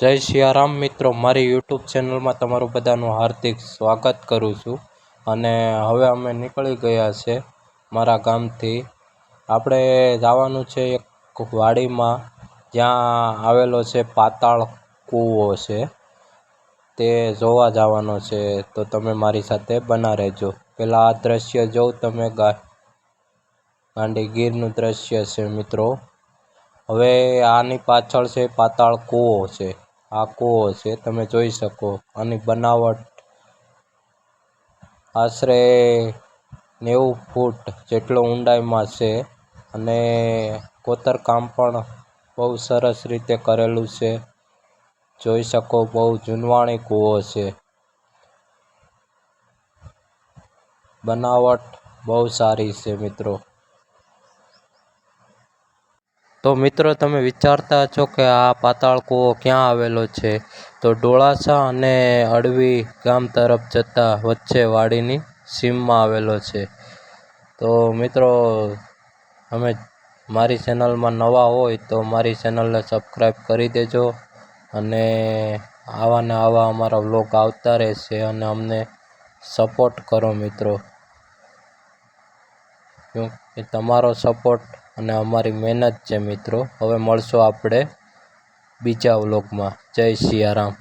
જય સિયારામ મિત્રો, મારી યુટ્યુબ ચેનલમાં તમારું બધાનું હાર્દિક સ્વાગત કરું છું. અને હવે અમે નીકળી ગયા છે મારા ગામથી. આપણે જવાનું છે એક વાડીમાં. જ્યાં આવેલો છે પાતાળ કૂવો છે. તે જોવા જવાનો છે. તો તમે મારી સાથે બના રહેજો. પહેલાં આ દ્રશ્ય જોઉં, તમે ગાંડી ગીરનું દ્રશ્ય છે મિત્રો. હવે આની પાછળ છે પાતાળ કૂવો છે. આ કૂવો છે, તમે જોઈ શકો. આની બનાવટ આશરે નેવું ફૂટ જેટલો ઊંડાઈમાં છે અને કોતરકામ પણ બહુ સરસ રીતે કરેલું છે. જોઈ શકો બહુ જૂનવાણી કૂવો છે. બનાવટ બહુ સારી છે મિત્રો. તો મિત્રો, તમે વિચારતા છો કે આ પાતાળ કૂવો ક્યાં આવેલો છે? તો ડોળાસા અને અડવી ગામ તરફ જતા વચ્ચે વાડીની સીમમાં આવેલો છે. તો મિત્રો અમે મારી ચેનલમાં નવા હોય તો મારી ચેનલને સબસ્ક્રાઈબ કરી દેજો અને આવા ને આવા અમારા વ્લોગ આવતા રહેશે અને અમને સપોર્ટ કરો મિત્રો. એ તમારો સપોર્ટ અને અમારી મહેનત છે મિત્રો. હવે મળશું આપણે બીજા વ્લોગમાં જય સિયારામ.